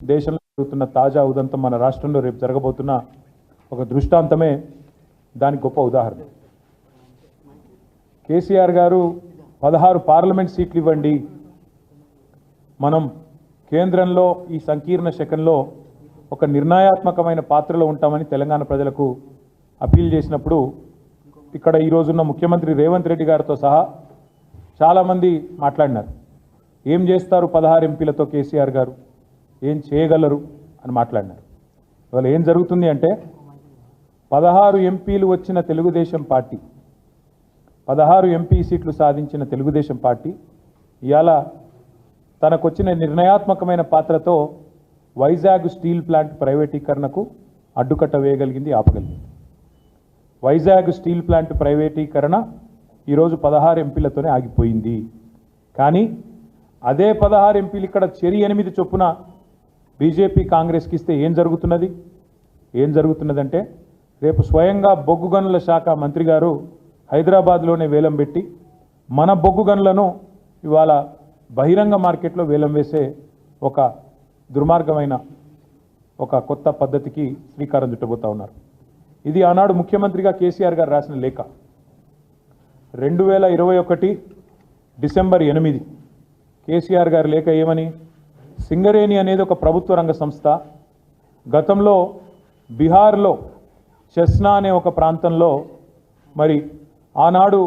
దేశంలో జరుగుతున్న తాజా ఉదంతం మన రాష్ట్రంలో రేపు జరగబోతున్న ఒక దృష్టాంతమే దానికి గొప్ప ఉదాహరణ. కేసీఆర్ గారు పదహారు పార్లమెంట్ సీట్లు ఇవ్వండి. మనం కేంద్రంలో ఈ సంకీర్ణ శకంలో ఒక నిర్ణయాత్మకమైన పాత్రలో ఉంటామని తెలంగాణ ప్రజలకు అప్పీల్ చేసినప్పుడు ఇక్కడ ఈ రోజున్న ముఖ్యమంత్రి రేవంత్ రెడ్డి గారితో సహా చాలామంది మాట్లాడినారు. ఏం చేస్తారు పదహారు ఎంపీలతో కేసీఆర్ గారు? ఏం చేయగలరు అని మాట్లాడినారు. ఇవాళ ఏం జరుగుతుంది అంటే పదహారు ఎంపీలు వచ్చిన తెలుగుదేశం పార్టీ పదహారు ఎంపీ సీట్లు సాధించిన తెలుగుదేశం పార్టీ ఇవాళ తనకొచ్చిన నిర్ణయాత్మకమైన పాత్రతో వైజాగ్ స్టీల్ ప్లాంట్ ప్రైవేటీకరణకు అడ్డుకట్ట వేయగలిగింది ఆపగలిగింది. వైజాగ్ స్టీల్ ప్లాంట్ ప్రైవేటీకరణ ఈరోజు పదహారు ఎంపీలతోనే ఆగిపోయింది. కానీ అదే పదహారు ఎంపీలు ఇక్కడ చెరి ఎనిమిది చొప్పున బీజేపీ కాంగ్రెస్కి ఇస్తే ఏం జరుగుతున్నది? ఏం జరుగుతున్నదంటే రేపు స్వయంగా బొగ్గు గనుల శాఖ మంత్రి గారు హైదరాబాద్లోనే వేలం పెట్టి మన బొగ్గు గనులను ఇవాళ బహిరంగ మార్కెట్లో వేలం వేసే ఒక దుర్మార్గమైన ఒక కొత్త పద్ధతికి శ్రీకారం చుట్టబోతా ఉన్నారు. ఇది ఆనాడు ముఖ్యమంత్రిగా కేసీఆర్ గారు రాసిన లేఖ. రెండు వేల ఇరవై ఒకటి డిసెంబర్ ఎనిమిది కేసీఆర్ గారి లేఖ ఏమని? సింగరేణి అనేది ఒక ప్రభుత్వ రంగ సంస్థ. గతంలో బీహార్లో చెస్నా అనే ఒక ప్రాంతంలో మరి ఆనాడు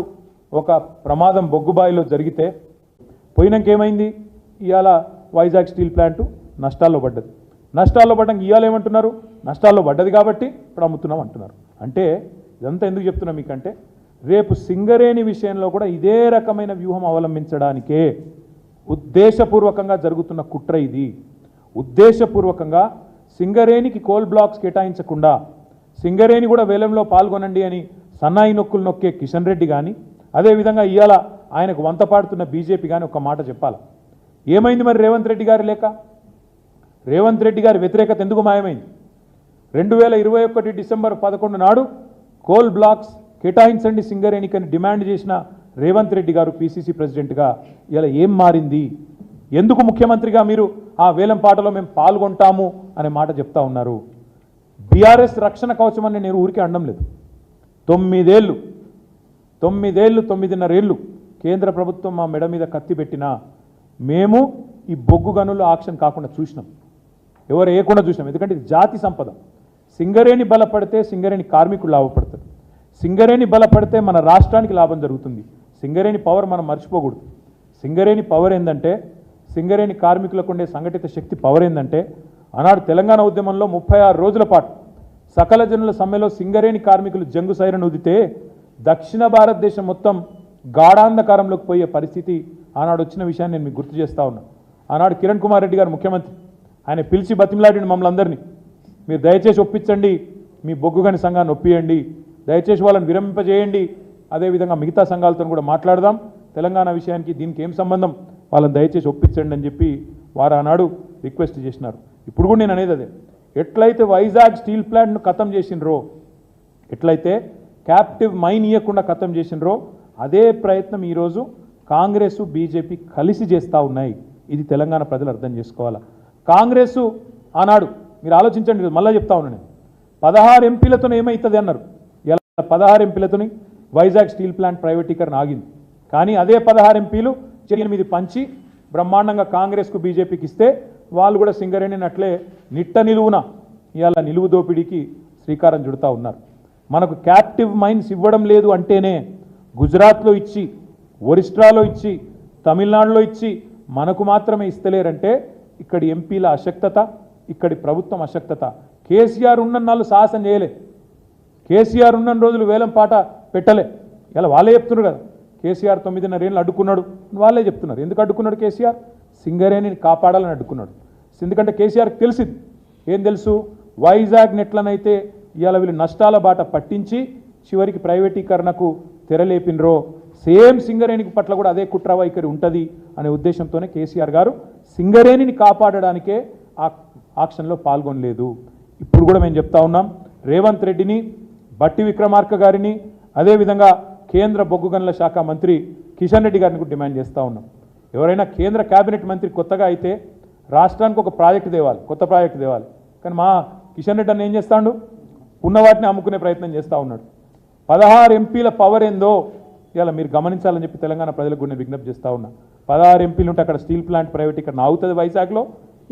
ఒక ప్రమాదం బొగ్గుబాయిలో జరిగితే పోయినాకేమైంది? ఇవాళ వైజాగ్ స్టీల్ ప్లాంటు నష్టాల్లో పడ్డది. నష్టాల్లో పడ్డానికి ఇవాళ ఏమంటున్నారు? నష్టాల్లో పడ్డది కాబట్టి ఇప్పుడు అమ్ముతున్నాం అంటున్నారు. అంటే ఇదంతా ఎందుకు చెప్తున్నాం మీకంటే రేపు సింగరేణి విషయంలో కూడా ఇదే రకమైన వ్యూహం అవలంబించడానికే ఉద్దేశపూర్వకంగా జరుగుతున్న కుట్ర ఇది. ఉద్దేశపూర్వకంగా సింగరేణికి కోల్ బ్లాక్స్ కేటాయించకుండా సింగరేణి కూడా వేలంలో పాల్గొనండి అని సన్నాయి నొక్కులు నొక్కే కిషన్ రెడ్డి కానీ అదేవిధంగా ఇవాళ ఆయనకు వంత పాడుతున్న బీజేపీ కానీ ఒక మాట చెప్పాలి. ఏమైంది మరి రేవంత్ రెడ్డి గారి లేక రేవంత్ రెడ్డి గారి వ్యతిరేకత ఎందుకు మాయమైంది? రెండు వేల ఇరవై ఒకటి డిసెంబర్ పదకొండు నాడు కోల్ బ్లాక్స్ కేటాయించండి సింగరేణికని డిమాండ్ చేసిన రేవంత్ రెడ్డి గారు పిసిసి ప్రెసిడెంట్గా ఇలా ఏం మారింది? ఎందుకు ముఖ్యమంత్రిగా మీరు ఆ వేలం పాటలో మేము పాల్గొంటాము అనే మాట చెప్తా ఉన్నారు. బీఆర్ఎస్ రక్షణ కవచం అని నేను ఊరికే అనడం లేదు. తొమ్మిదేళ్ళు తొమ్మిదేళ్ళు తొమ్మిదిన్నరేళ్ళు కేంద్ర ప్రభుత్వం మా మెడ మీద కత్తి పెట్టినా మేము ఈ బొగ్గు గనులు ఆక్షన్ కాకుండా చూసినాం. ఎవరు వేయకుండా చూసినాం. ఎందుకంటే ఇది జాతి సంపద. సింగరేణి బలపడితే సింగరేణి కార్మికులు లాభపడతారు. సింగరేణి బలపడితే మన రాష్ట్రానికి లాభం జరుగుతుంది. సింగరేణి పవర్ మనం మర్చిపోకూడదు. సింగరేణి పవర్ ఏంటంటే సింగరేణి కార్మికులకు ఉండే సంఘటిత శక్తి పవర్ ఏంటంటే ఆనాడు తెలంగాణ ఉద్యమంలో ముప్పై ఆరు రోజుల పాటు సకల జనుల సమ్మెలో సింగరేణి కార్మికులు జంగు సైరను ఉదితే దక్షిణ భారతదేశం మొత్తం గాఢాంధకారంలోకి పోయే పరిస్థితి ఆనాడు వచ్చిన విషయాన్ని నేను మీకు గుర్తు చేస్తా ఉన్నా. ఆనాడు కిరణ్ కుమార్ రెడ్డి గారు ముఖ్యమంత్రి. ఆయన పిలిచి బతిమలాడిన మమ్మల్ని అందరినీ. మీరు దయచేసి ఒప్పించండి మీ బొగ్గుగని సంఘాన్ని ఒప్పియండి దయచేసి వాళ్ళని విరమింపజేయండి అదేవిధంగా మిగతా సంఘాలతో కూడా మాట్లాడదాం. తెలంగాణ విషయానికి దీనికి ఏం సంబంధం? వాళ్ళని దయచేసి ఒప్పించండి అని చెప్పి వారు ఆనాడు రిక్వెస్ట్ చేసినారు. ఇప్పుడు కూడా నేను అనేది అదే. ఎట్లయితే వైజాగ్ స్టీల్ ప్లాంట్ను ఖతం చేసినరో ఎట్లయితే క్యాప్టివ్ మైన్ ఇవ్వకుండా ఖతం చేసినరో అదే ప్రయత్నం ఈరోజు కాంగ్రెస్ బీజేపీ కలిసి చేస్తూ ఉన్నాయి. ఇది తెలంగాణ ప్రజలు అర్థం చేసుకోవాలా? కాంగ్రెస్ ఆనాడు మీరు ఆలోచించండి మళ్ళీ చెప్తా ఉన్నాను నేను. పదహారు ఎంపీలతో ఏమవుతుంది అన్నారు. ఇలా పదహారు ఎంపీలతోని? వైజాగ్ స్టీల్ ప్లాంట్ ప్రైవేటీకరణ ఆగింది. కానీ అదే పదహారు ఎంపీలు ఎనిమిది పంచి బ్రహ్మాండంగా కాంగ్రెస్కు బీజేపీకి ఇస్తే వాళ్ళు కూడా సింగరేణిని అట్లే నిట్ట నిలువున ఇవాళ నిలువు దోపిడీకి శ్రీకారం చుడుతూ ఉన్నారు. మనకు క్యాప్టివ్ మైన్స్ ఇవ్వడం లేదు అంటేనే గుజరాత్లో ఇచ్చి ఒరిస్ట్రాలో ఇచ్చి తమిళనాడులో ఇచ్చి మనకు మాత్రమే ఇస్తలేరంటే ఇక్కడి ఎంపీల అశక్తత ఇక్కడి ప్రభుత్వం అశక్తత. కేసీఆర్ ఉన్న నాళ్ళు సాహసం చేయలే. కేసీఆర్ ఉన్న రోజులు వేలం పాట పెట్టలే. ఇలా వాళ్ళే చెప్తున్నారు కదా. కేసీఆర్ తొమ్మిదిన్నర ఏళ్ళు అడ్డుకున్నాడు. వాళ్ళే చెప్తున్నారు. ఎందుకు అడ్డుకున్నాడు కేసీఆర్? సింగరేణిని కాపాడాలని అడ్డుకున్నాడు. ఎందుకంటే కేసీఆర్కి తెలిసింది. ఏం తెలుసు? వైజాగ్ నెట్లనైతే ఇవాళ వీళ్ళు నష్టాల బాట పట్టించి చివరికి ప్రైవేటీకరణకు తెరలేపినరో. సేమ్ సింగరేణికి పట్ల కూడా అదే కుట్ర వైఖరి ఉంటుంది అనే ఉద్దేశంతోనే కేసీఆర్ గారు సింగరేణిని కాపాడడానికే ఆ ఆక్షన్లో పాల్గొనలేదు. ఇప్పుడు కూడా మేము చెప్తా ఉన్నాం. రేవంత్ రెడ్డిని బట్టి విక్రమార్క గారిని అదేవిధంగా కేంద్ర బొగ్గు గనుల శాఖ మంత్రి కిషన్ రెడ్డి గారిని కూడా డిమాండ్ చేస్తూ ఉన్నాం. ఎవరైనా కేంద్ర కేబినెట్ మంత్రి కొత్తగా అయితే రాష్ట్రానికి ఒక ప్రాజెక్టు తేవాలి కొత్త ప్రాజెక్టు తేవాలి. కానీ మా కిషన్ రెడ్డి అన్న ఏం చేస్తాడు? ఉన్న వాటిని అమ్ముకునే ప్రయత్నం చేస్తూ ఉన్నాడు. పదహారు ఎంపీల పవర్ ఏందో ఇలా మీరు గమనించాలని చెప్పి తెలంగాణ ప్రజలకు కూడా నేను విజ్ఞప్తి చేస్తూ ఉన్నా. పదహారు ఎంపీలు ఉంటే అక్కడ స్టీల్ ప్లాంట్ ప్రైవేట్ ఇక్కడ నాగుతుంది వైజాగ్లో.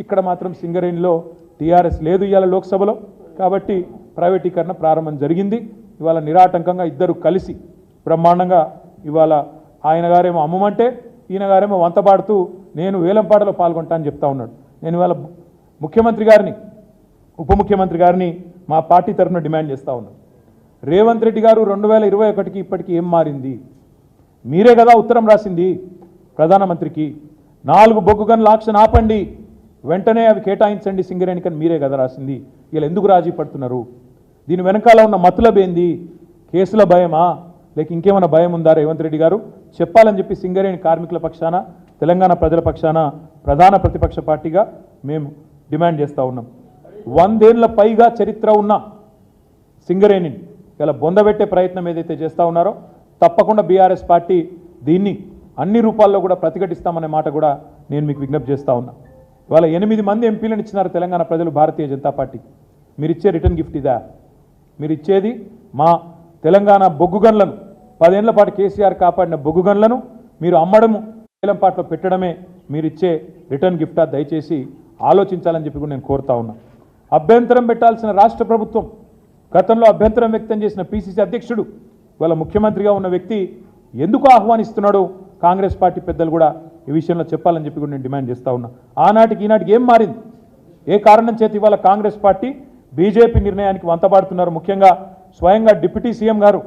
ఇక్కడ మాత్రం సింగరేణిలో టీఆర్ఎస్ లేదు ఇవాళ లోక్సభలో. కాబట్టి ప్రైవేటీకరణ ప్రారంభం జరిగింది. ఇవాళ నిరాటంకంగా ఇద్దరు కలిసి బ్రహ్మాండంగా ఇవాళ ఆయన గారేమో అమ్మమంటే ఈయన గారేమో వంతపాడుతూ నేను వేలంపాటలో పాల్గొంటా అని చెప్తా ఉన్నాడు. నేను ఇవాళ ముఖ్యమంత్రి గారిని ఉప ముఖ్యమంత్రి గారిని మా పార్టీ తరఫున డిమాండ్ చేస్తా ఉన్నాను. రేవంత్ రెడ్డి గారు రెండు వేల ఇరవై ఒకటికి ఇప్పటికి ఏం మారింది? మీరే కదా ఉత్తరం రాసింది ప్రధానమంత్రికి. నాలుగు బొగ్గు గన్ల ఆక్షన్ ఆపండి. వెంటనే అవి కేటాయించండి సింగరేణికని మీరే కదా రాసింది. వీళ్ళు ఎందుకు రాజీ పడుతున్నారు? దీని వెనకాల ఉన్న మతులబేంది కేసుల భయమా? లేక ఇంకేమైనా భయం ఉందా రేవంత్ రెడ్డి గారు? చెప్పాలని చెప్పి సింగరేణి కార్మికుల పక్షాన తెలంగాణ ప్రజల పక్షాన ప్రధాన ప్రతిపక్ష పార్టీగా మేము డిమాండ్ చేస్తూ ఉన్నాం. వందేళ్ళ పైగా చరిత్ర ఉన్న సింగరేణిని ఇలా బొందబెట్టే ప్రయత్నం ఏదైతే చేస్తూ ఉన్నారో తప్పకుండా బీఆర్ఎస్ పార్టీ దీన్ని అన్ని రూపాల్లో కూడా ప్రతిఘటిస్తామనే మాట కూడా నేను మీకు విజ్ఞప్తి చేస్తూ ఉన్నా. ఇవాళ ఎనిమిది మంది ఎంపీలను ఇచ్చినారు తెలంగాణ ప్రజలు భారతీయ జనతా పార్టీ. మీరు ఇచ్చే రిటర్న్ గిఫ్ట్ ఇదా? మీరు ఇచ్చేది మా తెలంగాణ బొగ్గు గన్లను పదేళ్ళ పాటు కేసీఆర్ కాపాడిన బొగ్గు గన్లను మీరు అమ్మడము వేలంపాట్లో పెట్టడమే మీరు ఇచ్చే రిటర్న్ గిఫ్టా? దయచేసి ఆలోచించాలని చెప్పి కూడా నేను కోరుతా ఉన్నా. అభ్యంతరం పెట్టాల్సిన రాష్ట్ర ప్రభుత్వం గతంలో అభ్యంతరం వ్యక్తం చేసిన పిసిసి అధ్యక్షుడు ఇవాళ ముఖ్యమంత్రిగా ఉన్న వ్యక్తి ఎందుకు ఆహ్వానిస్తున్నాడో కాంగ్రెస్ పార్టీ పెద్దలు కూడా ఈ విషయంలో చెప్పాలని చెప్పి కూడా నేను డిమాండ్ చేస్తా ఉన్నా. ఆనాటికి ఈనాటికి ఏం మారింది? ఏ కారణం చేతి ఇవాళ కాంగ్రెస్ పార్టీ బీజేపీ నిర్ణయానికి వంతపాడుతున్నారు. ముఖ్యంగా స్వయంగా డిప్యూటీ సీఎం గారు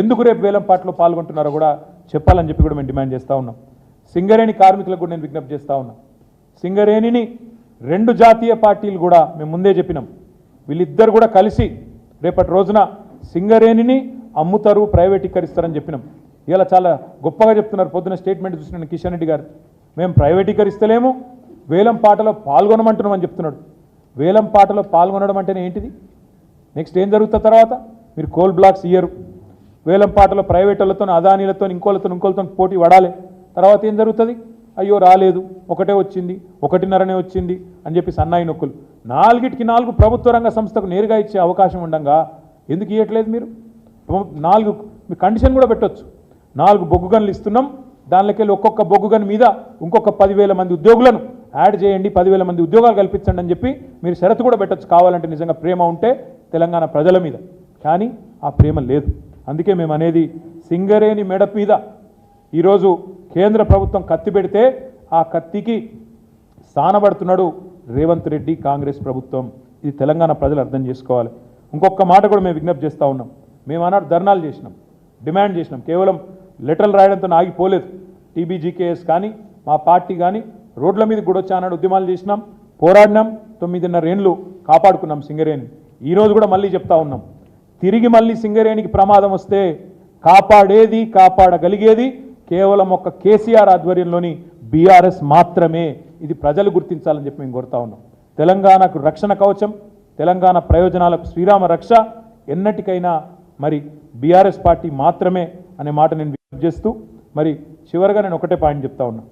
ఎందుకు రేపు వేలంపాట్లో పాల్గొంటున్నారో కూడా చెప్పాలని చెప్పి కూడా మేము డిమాండ్ చేస్తూ ఉన్నాం. సింగరేణి కార్మికులకు కూడా నేను విజ్ఞప్తి చేస్తూ ఉన్నాం. సింగరేణిని రెండు జాతీయ పార్టీలు కూడా మేము ముందే చెప్పినాం. వీళ్ళిద్దరు కూడా కలిసి రేపటి రోజున సింగరేణిని అమ్ముతారు ప్రైవేటీకరిస్తారని చెప్పినాం. ఇలా చాలా గొప్పగా చెప్తున్నారు. పొద్దున స్టేట్మెంట్ చూసిన కిషన్ రెడ్డి గారు. మేము ప్రైవేటీకరిస్తలేము వేలం పాటలో పాల్గొనమంటున్నామని చెప్తున్నాడు. వేలం పాటలో పాల్గొనడం అంటేనే ఏంటిది? నెక్స్ట్ ఏం జరుగుతుంది తర్వాత? మీరు కోల్ బ్లాక్స్ ఇయ్యరు. వేలం పాటలో ప్రైవేట్ అదానీలతో ఇంకోళ్ళతో ఇంకోళ్ళతో పోటీ పడాలి. తర్వాత ఏం జరుగుతుంది? అయ్యో రాలేదు. ఒకటే వచ్చింది. ఒకటిన్నరనే వచ్చింది అని చెప్పి సన్నాయి నొక్కులు. నాలుగిటికి నాలుగు ప్రభుత్వ రంగ సంస్థకు నేరుగా ఇచ్చే అవకాశం ఉండగా ఎందుకు ఇవ్వట్లేదు మీరు? నాలుగు మీ కండిషన్ కూడా పెట్టవచ్చు నాలుగు బొగ్గు గన్లు ఇస్తున్నాం. దానిలోకెళ్ళి ఒక్కొక్క బొగ్గు గన్ మీద ఇంకొక పదివేల మంది ఉద్యోగులను యాడ్ చేయండి పదివేల మంది ఉద్యోగాలు కల్పించండి అని చెప్పి మీరు షరతు కూడా పెట్టొచ్చు. కావాలంటే నిజంగా ప్రేమ ఉంటే తెలంగాణ ప్రజల మీద. కానీ ఆ ప్రేమ లేదు. అందుకే మేము అనేది సింగరేణి మెడ మీద ఈరోజు కేంద్ర ప్రభుత్వం కత్తి పెడితే ఆ కత్తికి స్థానపడుతున్నాడు రేవంత్ రెడ్డి కాంగ్రెస్ ప్రభుత్వం. ఇది తెలంగాణ ప్రజలు అర్థం చేసుకోవాలి. ఇంకొక మాట కూడా మేము విజ్ఞప్తి చేస్తూ ఉన్నాం. మేము ఆనాడు ధర్నాలు చేసినాం డిమాండ్ చేసినాం. కేవలం లెటర్లు రాయడంతో ఆగిపోలేదు. టీబీజీకేఎస్ కానీ మా పార్టీ కానీ రోడ్ల మీద కూడా ఉద్యమాలు చేసినాం పోరాడినాం తొమ్మిదిన్నర ఏండ్లు కాపాడుకున్నాం సింగరేణి ఈరోజు కూడా మళ్ళీ చెప్తా ఉన్నాం. తిరిగి మళ్ళీ సింగరేణికి ప్రమాదం వస్తే కాపాడేది కాపాడగలిగేది కేవలం ఒక కేసీఆర్ ఆధ్వర్యంలోని బీఆర్ఎస్ మాత్రమే. ఇది ప్రజలు గుర్తించాలని చెప్పి మేము కోరుతా ఉన్నాం. తెలంగాణకు రక్షణ కవచం తెలంగాణ ప్రయోజనాలకు శ్రీరామ రక్ష ఎన్నటికైనా మరి బీఆర్ఎస్ పార్టీ మాత్రమే అనే మాట నేను విజ్ఞప్తి చేస్తూ మరి చివరిగా నేను ఒకటే పాయింట్ చెప్తా ఉన్నా.